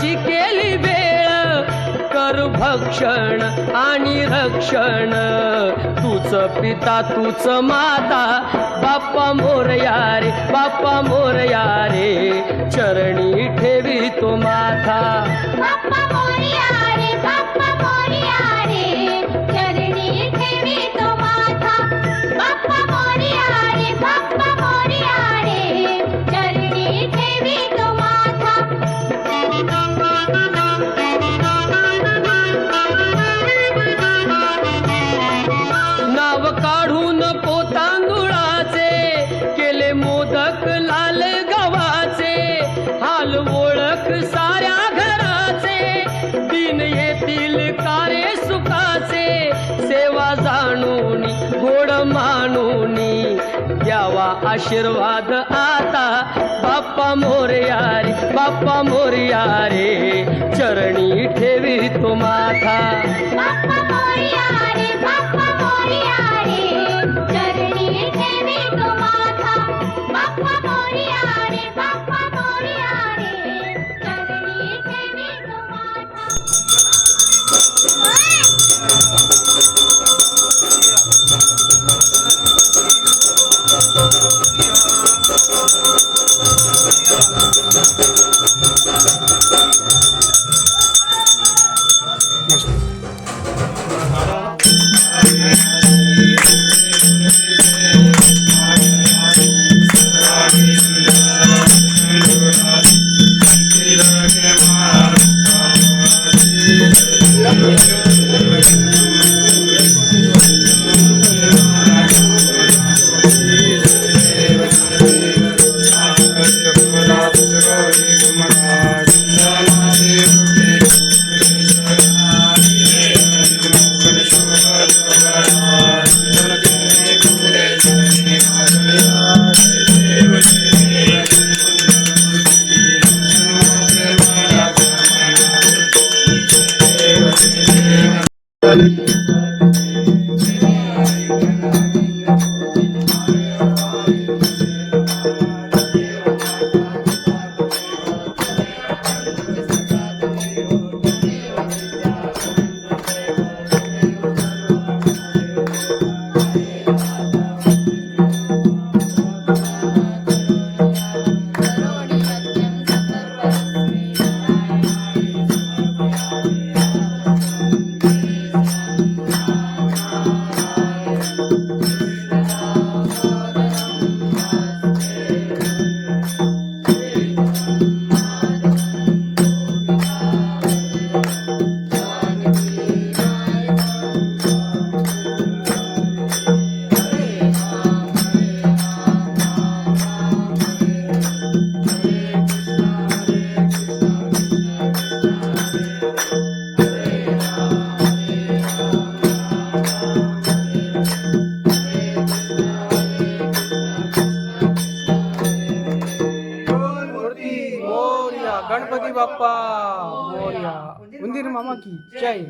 त्याची केली वेळ. कर भक्षण आणि रक्षण. तूच पिता तूच माता. बाप्पा मोरया रे बाप्पा मोरया रे चरणी ठेवी तो माथा. द्यावा आशीर्वाद आता. बाप्पा मोरया रे बाप्पा मोरया रे चरणी ठेवी तो माथा. and गणपती बाप्पा. मोर्या उंदीर मामा की जय.